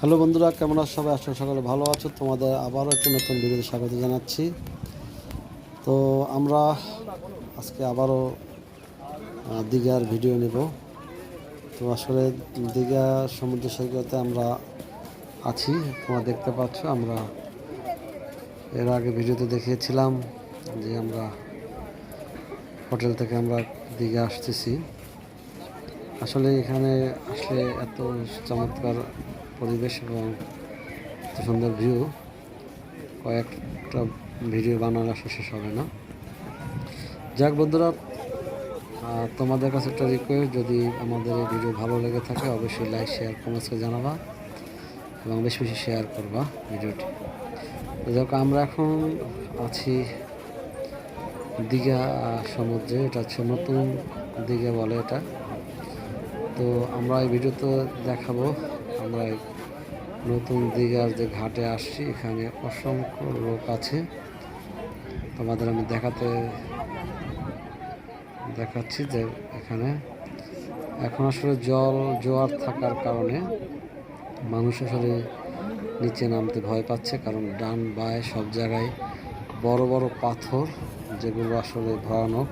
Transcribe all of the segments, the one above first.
Hello বন্ধুরা, কেমন আছো সবাই? আছো সকালে ভালো আছো। তোমাদের আবারও একটা নতুন ভিডিওতে স্বাগত জানাচ্ছি। তো আমরা আজকে আবারও দীঘার ভিডিও নেব। তো আসলে দীঘা সমুদ্র সৈকতে আমরা আছি, তোমরা দেখতে পাচ্ছ। আমরা এর আগে ভিডিওতে দেখিয়েছিলাম যে আমরা হোটেল থেকে আমরা দীঘা আসতেছি। আসলে এখানে আসলে এত চমৎকার পরিবেশ এবং এত সুন্দর ভিউ কয়েকটা ভিডিও বানানো আসলে শেষ হবে না। যাক বন্ধুরা তোমাদের কাছে একটা রিকোয়েস্ট যদি আমাদের এই ভিডিও ভালো লেগে থাকে, অবশ্যই লাইক শেয়ার কমেন্টসে জানাবা এবং বেশি বেশি শেয়ার করবা ভিডিওটি যাক, আমরা এখন আছি দীঘা সমুদ্রে। এটা হচ্ছে নতুন দীঘা বলে এটা। তো আমরা এই ভিডিওতে দেখাবো আমরা নতুন দীঘার যে ঘাটে আসছি, এখানে অসংখ্য লোক আছে। তোমাদের আমি দেখাতে, দেখাচ্ছি যে এখানে এখন আসলে জল, জোয়ার থাকার কারণে মানুষ আসলে নিচে নামতে ভয় পাচ্ছে, কারণ ডান বায় সব জায়গায় বড় বড় পাথর, যেগুলো আসলে ভয়ানক।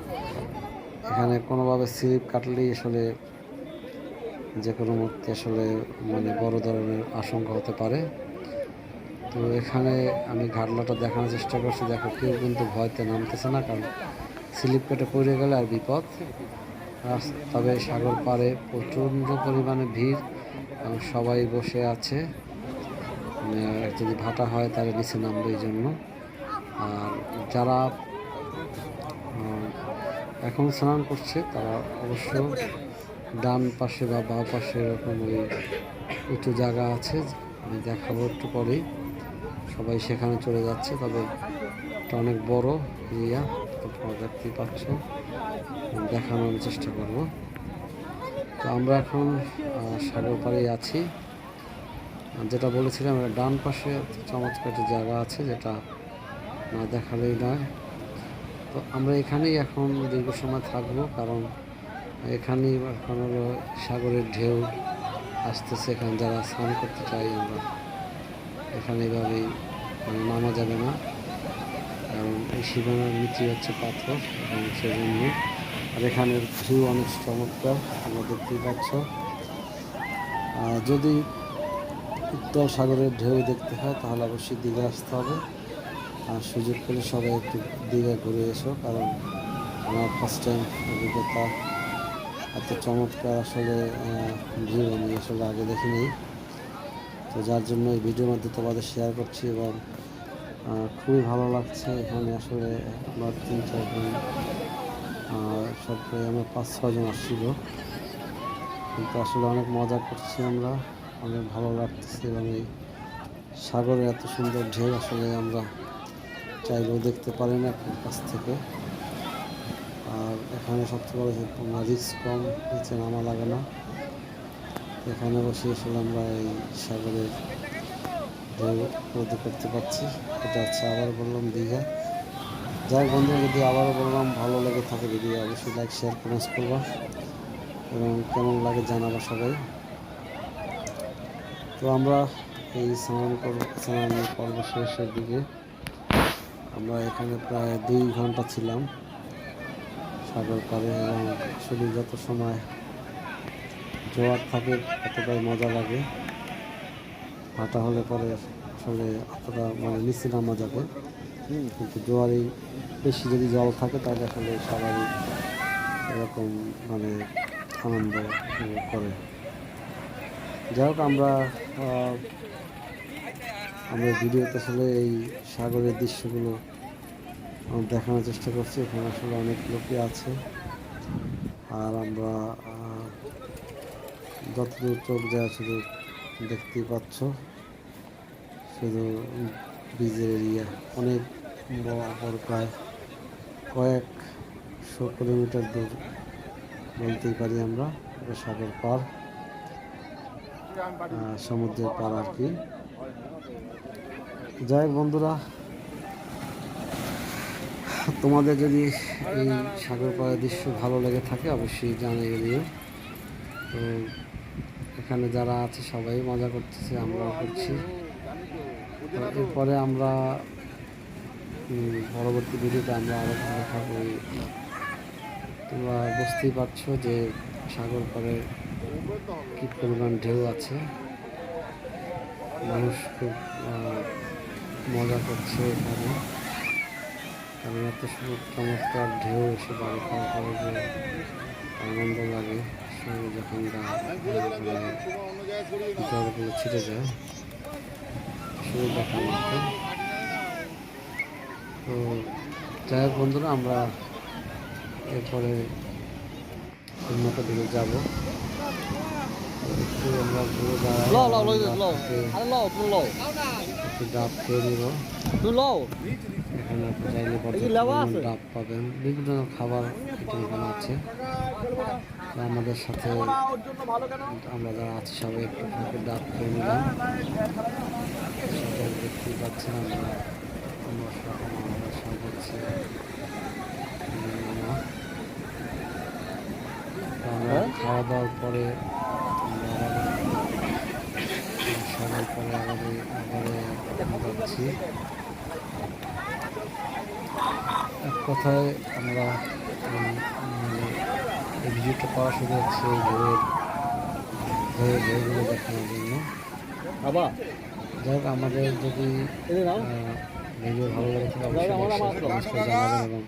এখানে কোনোভাবে স্লিপ কাটলেই আসলে যে কোনো মুহূর্তে আসলে মানে বড় ধরনের আশঙ্কা হতে পারে। তো এখানে আমি ঘাটলাটা দেখানোর চেষ্টা করছি। দেখো, কেউ কিন্তু ভয়তে নামতেছে না, কারণ স্লিপ কেটে পড়ে গেলে আর বিপদ। তবে সাগর পাড়ে প্রচণ্ড পরিমাণে ভিড় এবং সবাই বসে আছে। মানে যদি ভাটা হয় তাহলে নিচে নামবে এই জন্য। আর যারা এখন স্নান করছে তারা অবশ্য ডান পাশে বা বাঁ পাশে এরকম ওই উঁচু জায়গা আছে, আমি দেখাবো একটু পরেই। সবাই সেখানে চলে যাচ্ছে, তবে এটা অনেক বড় এরিয়া তোমরা দেখতেই পাচ্ছ। দেখানোর চেষ্টা করব। তো আমরা এখন সাগর পাড়েই আছি। যেটা বলেছিলাম ডান পাশে চমৎকার একটা জায়গা আছে, যেটা না দেখালেই নয়। তো আমরা এখানেই এখন দীর্ঘ সময় থাকব, কারণ এখানেই এখন হলো সাগরের ঢেউ। আসতেছে এখানে যারা স্নান করতে চাই আমরা। এখানে এভাবেই মানে নামা যাবে না। কারণ এই সীমানার নিচে হচ্ছে পাথর এবং সেজন্য। আর এখানের ভিউ অনেক চমৎকার আমরা দেখতেই পাচ্ছ। যদি উত্তর সাগরের ঢেউ দেখতে হয়, তাহলে অবশ্যই দীঘা আসতে হবে। আর সুযোগ পেলে সবাই একটু দীঘা ঘুরে এসো, কারণ আমার ফার্স্ট টাইম অভিজ্ঞতা। এত চমৎকার আসলে ভিউ আসলে আগে দেখিনি। তো যার জন্য এই ভিডিওর মধ্যে তোমাদের শেয়ার করছি এবং খুবই ভালো লাগছে। এখানে আসলে আমার তিন চারজন সব আমরা পাঁচ ছজন আসছিল। কিন্তু আসলে অনেক মজা করছি আমরা। অনেক ভালো লাগতেছে এবং এই সাগরে এত সুন্দর ঢেউ আসলে আমরা চাইলেও দেখতে পারি না কাছ থেকে। এখানে সবচেয়ে বড় তোমার রিক্স কম, নিচে নামা লাগে না। এখানে বসে আসলে আমরা এই সাগরের ঢেউ উপলব্ধি করতে পারছি। এটা হচ্ছে আবার বললাম দীঘা। যাই বন্ধু, যদি আবারও বললাম ভালো লেগে থাকে ভিডিও, অবশ্যই লাইক শেয়ার কমেন্টস করবা। এবং কেমন লাগে জানাবা সবাই। তো আমরা এই স্নান করব স্নান পর্ব শেষের দিকে আমরা এখানে প্রায় দুই ঘণ্টা ছিলাম। সাগর পাড়ে এবং শুধু যত সময় জোয়ার থাকে, ততটাই মজা লাগে। ভাটা হলে পরে আসলে অতটা মানে নিচে নামা যাবে কিন্তু জোয়ারে বেশি যদি জল থাকে, তাহলে আসলে সবাই এরকম মানে আনন্দ করে। যাই হোক, আমরা আমরা ভিডিওতে আসলে এই সাগরের দৃশ্যগুলো দেখানোর চেষ্টা করছি, এখানে আসলে অনেক লোকই আছে। আর আমরা যতদূর চোখ যায় শুধু দেখতেই পাচ্ছ। শুধু ব্রিজের এরিয়া। অনেক বড় প্রায় কয়েকশো কিলোমিটার দূর বলতেই পারি আমরা সাগর পার সমুদ্রের পার আর কি। যাই বন্ধুরা তোমাদের যদি এই সাগর পাড়ের দৃশ্য ভালো লেগে থাকে, অবশ্যই জানিয়ে দিও। তো এখানে যারা আছে, সবাই মজা করতেছে, আমরাও করছি। এরপরে আমরা পরবর্তী ভিডিওতে আমরা আরও দেখাবো। এই তোমরা বুঝতেই পারছ যে সাগর পাড়ে কী পরিমাণ ঢেউ আছে। মানুষ খুব মজা করছে এখানে। কারণ এত চমৎকার ঢেউ এসে বাড়ি খাওয়া পরে যে আনন্দ লাগে। সঙ্গে যখন মানে জলগুলো ছিটে যায় দেখার মতো। তো যাই হোক বন্ধুরা আমরা এরপরে উন্নত দিকে যাব। একটু আমরা ঘুরে দাঁড়াই. একটু- ডাব খেয়ে নিব। Tu lo. এখানে আপনি চাইলে? ডাব পাবেন। বিভিন্ন খাবার এখানে আছে। আমাদের সাথে আমরা যারা আছি সবাই একটু ডাব খেয়ে নিলাম। দেখতেই পাচ্ছেন আমরা। আমরা সব হচ্ছে আমরা হ্যাঁ? খাওয়া দাওয়ার পরে সবাই পরে আবার আবার যাচ্ছি। এক কথায় আমরা মানে এই ভিডিওটা পাওয়া শুরু হচ্ছে ঘুরের ঘুরের বইগুলো দেখানোর জন্য Aba. যাই হোক আমাদের যদি ভিডিও ভালো লাগে তাহলে অবশ্যই জানাবেন এবং.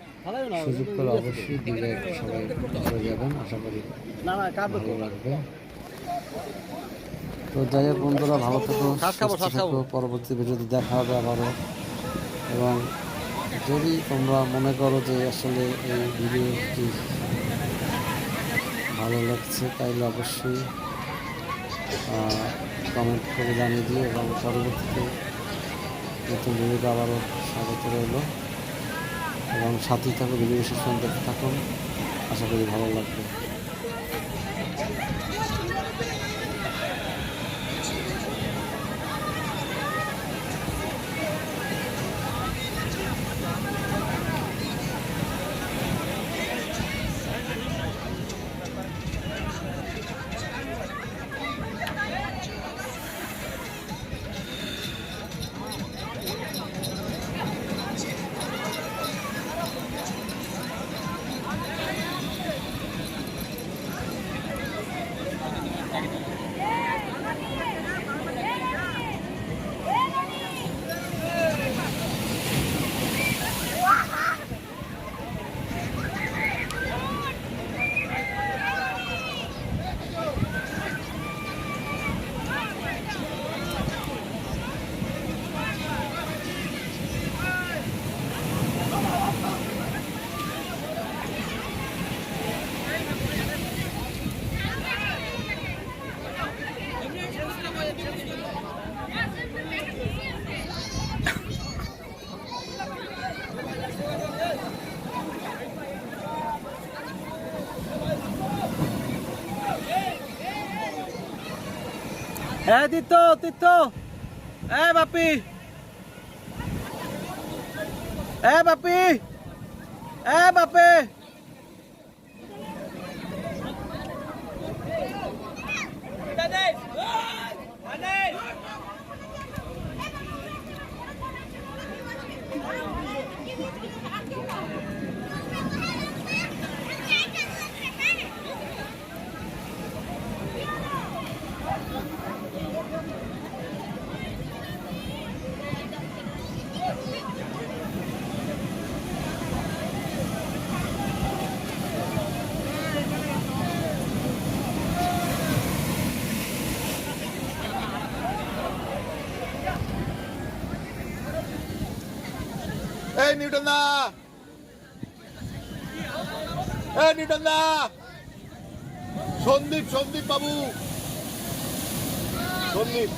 সুযোগ পেলে অবশ্যই দিলে সবাই ঘুরে যাবেন আশা করি ভালো লাগবে তো যাই হোক বন্ধুরা ভালো। থাকো পরবর্তী ভিডিওতে দেখা হবে আবারও এবং যদি তোমরা মনে করো যে আসলে এই ভিডিওটি ভালো লাগছে, তাইলে অবশ্যই কমেন্ট করে জানিয়ে দিই এবং পরবর্তীতে নতুন ভিডিওটা আবারও স্বাগত রইল। এবং সাথেই থাকো, ভিডিও শেষ থাকুন। আশা করি ভালো লাগবে। É, Tito, Tito! É, papi! É, papi! É, papi! এই নিউটন দা এই নিউটন দা সন্দীপ সন্দীপ বাবু সন্দীপ